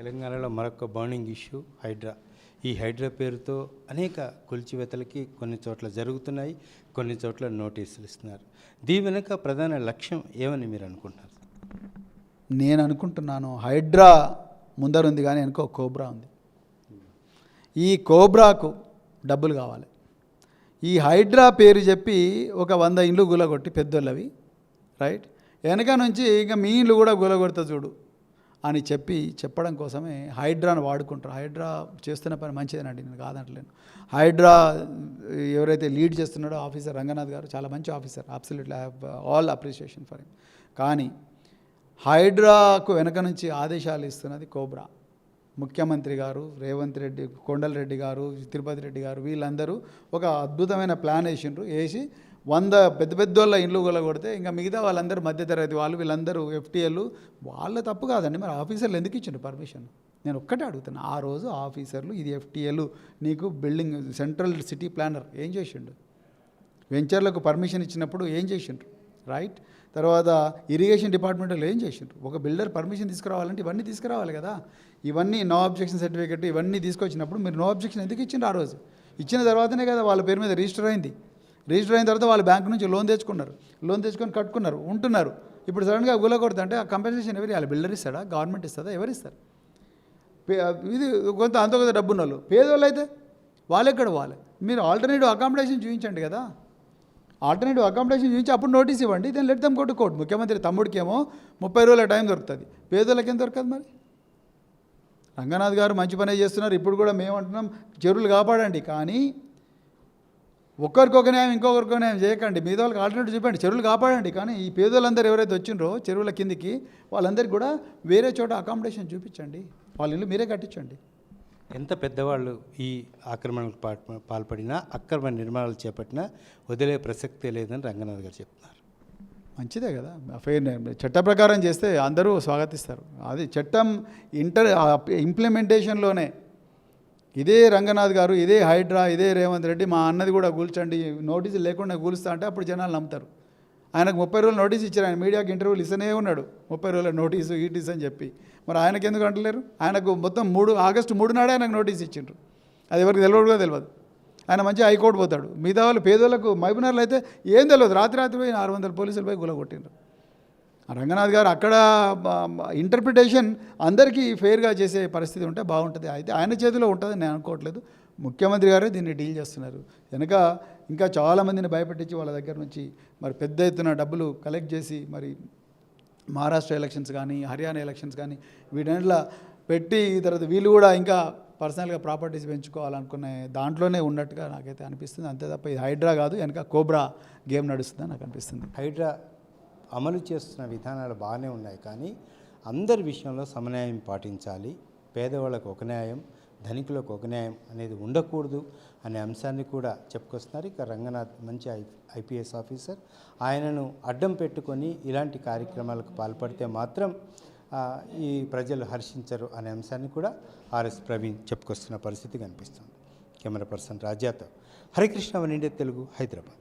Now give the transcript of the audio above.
తెలంగాణలో మరొక burning issue Hydraa. ఈ హైడ్రా పేరుతో అనేక కూల్చివేతలకి కొన్ని చోట్ల జరుగుతున్నాయి కొన్ని చోట్ల నోటీసులు ఇస్తున్నారు. దీని వెనుక ప్రధాన లక్ష్యం ఏమని మీరు అనుకుంటున్నారు? నేను అనుకుంటున్నాను హైడ్రా ముందరుంది కానీ వెనుక కోబ్రా ఉంది. ఈ కోబ్రాకు డబ్బులు కావాలి. ఈ హైడ్రా పేరు చెప్పి ఒక వంద ఇండ్లు గులగొట్టి పెద్దోళ్ళవి రైట్? వెనక నుంచి ఇంకా మీ ఇండ్లు కూడా గులగొడతా చూడు. అని చెప్పి చెప్పడం కోసమే హైడ్రాను వాడుకుంటారు. హైడ్రా చేస్తున్న పని మంచిదేనండి నేను కాదంటలేను. హైడ్రా ఎవరైతే లీడ్ చేస్తున్నాడో ఆఫీసర్ రంగనాథ్ గారు చాలా మంచి officer absolutely I have all appreciation for him. కానీ హైడ్రాకు వెనక నుంచి ఆదేశాలు ఇస్తున్నది కోబ్రా. ముఖ్యమంత్రి గారు రేవంత్ రెడ్డి కొండలరెడ్డి గారు తిరుపతి రెడ్డి గారు వీళ్ళందరూ ఒక అద్భుతమైన ప్లాన్ వేసిండ్రు వేసి వంద పెద్ద పెద్దోళ్ళ ఇండ్లు కొడితే ఇంకా మిగతా వాళ్ళందరూ మధ్యతరగతి వాళ్ళు వీళ్ళందరూ ఎఫ్టీఎల్ వాళ్ళ తప్పు కాదండి. మరి ఆఫీసర్లు ఎందుకు ఇచ్చిండు పర్మిషన్? నేను ఒక్కటే అడుగుతాను ఆ రోజు ఆఫీసర్లు ఇది ఎఫ్టీఎల్ నీకు బిల్డింగ్ సెంట్రల్ సిటీ ప్లానర్ ఏం చేసిండు? వెంచర్లకు పర్మిషన్ ఇచ్చినప్పుడు ఏం చేసిండ్రు? రైట్? తర్వాత ఇరిగేషన్ డిపార్ట్మెంట్లో ఏం చేసిండ్రు? ఒక బిల్డర్ పర్మిషన్ తీసుకురావాలంటే ఇవన్నీ తీసుకురావాలి కదా. ఇవన్నీ నో అబ్జెక్షన్ సర్టిఫికెట్ ఇవన్నీ తీసుకొచ్చినప్పుడు మీరు నో అబ్జెక్షన్ ఎందుకు ఇచ్చిండ్రు ఆ రోజు? ఇచ్చిన తర్వాతనే కదా వాళ్ళ పేరు మీద రిజిస్టర్ అయింది. రిజిస్టర్ అయిన తర్వాత వాళ్ళు బ్యాంక్ నుంచి లోన్ తెచ్చుకున్నారు. లోన్ తెచ్చుకొని కట్టుకున్నారు. ఉంటున్నారు. ఇప్పుడు సడన్గా గుల కొడుతుంటే ఆ కంపెన్సేషన్ ఎవరు ఇవ్వాలి? బిల్డర్ ఇస్తాడా? గవర్నమెంట్ ఇస్తుందా ఎవరు ఇస్తారు? ఇది కొంత అంత కొంత డబ్బు ఉన్న వాళ్ళు పేదవాళ్ళు అయితే వాళ్ళు ఎక్కడ మీరు ఆల్టర్నేటివ్ అకామిడేషన్ చూపించండి కదా. ఆల్టర్నేటివ్ అకామిడేషన్ చూపించి అప్పుడు నోటీస్ ఇవ్వండి. దాన్ని లెట్ దమ్ కొట్టు కోర్టు ముఖ్యమంత్రి తమ్ముడికేమో ముప్పై రోజుల టైం దొరుకుతుంది. పేదోళ్ళకి ఏం దొరకదు మరి? రంగనాథ్ గారు మంచి పనే చేస్తున్నారు. ఇప్పుడు కూడా మేము అంటున్నాం చెరువులు కాపాడండి. కానీ ఒక్కరికొక న్యాయం ఇంకొకరికొక న్యాయం చేయకండి. మీద వాళ్ళకి ఆల్టర్నేటివ్ చూపండి. చెరువులు కాపాడండి. కానీ ఈ పేదోళ్ళందరూ ఎవరైతే వచ్చిండ్రో చెరువుల కిందికి వాళ్ళందరికీ కూడా వేరే చోట అకామిడేషన్ చూపించండి. వాళ్ళ ఇల్లు మీరే కట్టించండి. ఎంత పెద్దవాళ్ళు ఈ ఆక్రమణకు పాల్ప- పాల్పడినా అక్రమ నిర్మాణాలు చేపట్టినా వదిలే ప్రసక్తే లేదని రంగనాథ్ గారు చెప్తున్నారు. మంచిదే కదా. ఫెయిర్ చట్ట ప్రకారం చేస్తే అందరూ స్వాగతిస్తారు. అది చట్టం ఇంటర్ ఇంప్లిమెంటేషన్లోనే ఇదే రంగనాథ్ గారు ఇదే హైడ్రా ఇదే రేవంత్ రెడ్డి మా అన్నది కూడా కూల్చండి. నోటీసులు లేకుండా కూలుస్తా అంటే అప్పుడు జనాలు నమ్ముతారు. ఆయనకు ముప్పై రోజులు నోటీస్ ఇచ్చారు. ఆయన మీడియాకి ఇంటర్వ్యూలు ఇస్తూనే ఉన్నాడు. ముప్పై రోజుల నోటీసు ఈటీస్ అని చెప్పి. మరి ఆయనకి ఎందుకు అంటలేరు? ఆయనకు మొత్తం మూడు ఆగస్టు మూడు నాడే ఆయనకు నోటీస్ ఇచ్చిండ్రు. అది ఎవరికి తెలియదు కూడా తెలియదు ఆయన మంచి హైకోర్టు పోతాడు. మిగతా వాళ్ళు పేదోళ్ళకు మైబునర్లు అయితే ఏం తెలియదు రాత్రి రాత్రి పోయి ఆరు వందల పోలీసులు పోయి గులగొట్టిండ్రు. రంగనాథ్ గారు అక్కడ ఇంటర్ప్రిటేషన్ అందరికీ ఫెయిర్గా చేసే పరిస్థితి ఉంటే బాగుంటుంది. అయితే ఆయన చేతిలో ఉంటుందని నేను అనుకోవట్లేదు. ముఖ్యమంత్రి గారే దీన్ని డీల్ చేస్తున్నారు. వెనక ఇంకా చాలామందిని భయపెట్టించి వాళ్ళ దగ్గర నుంచి మరి పెద్ద ఎత్తున డబ్బులు కలెక్ట్ చేసి మరి మహారాష్ట్ర ఎలక్షన్స్ కానీ హర్యానా ఎలక్షన్స్ కానీ వీటన్నిటిలో పెట్టి తర్వాత వీళ్ళు కూడా ఇంకా పర్సనల్గా ప్రాపర్టీస్ పెంచుకోవాలనుకునే దాంట్లోనే ఉన్నట్టుగా నాకైతే అనిపిస్తుంది. అంతే తప్ప ఇది హైడ్రా కాదు. వెనక కోబ్రా గేమ్ నడుస్తుందని నాకు అనిపిస్తుంది. హైడ్రా అమలు చేస్తున్న విధానాలు బాగానే ఉన్నాయి. కానీ అందరి విషయంలో సమన్యాయం పాటించాలి. పేదవాళ్ళకు ఒక న్యాయం ధనికులకు ఒక న్యాయం అనేది ఉండకూడదు అనే అంశాన్ని కూడా చెప్పుకొస్తున్నారు. ఇక రంగనాథ్ మంచి ఐ ఐపీఎస్ ఆఫీసర్. ఆయనను అడ్డం పెట్టుకొని ఇలాంటి కార్యక్రమాలకు పాల్పడితే మాత్రం ఈ ప్రజలు హర్షించరు అనే అంశాన్ని కూడా ఆర్ఎస్ ప్రవీణ్ చెప్పుకొస్తున్న పరిస్థితి కనిపిస్తుంది. కెమెరా పర్సన్ రాజాతో హరికృష్ణ వన్ ఇండియా తెలుగు హైదరాబాద్.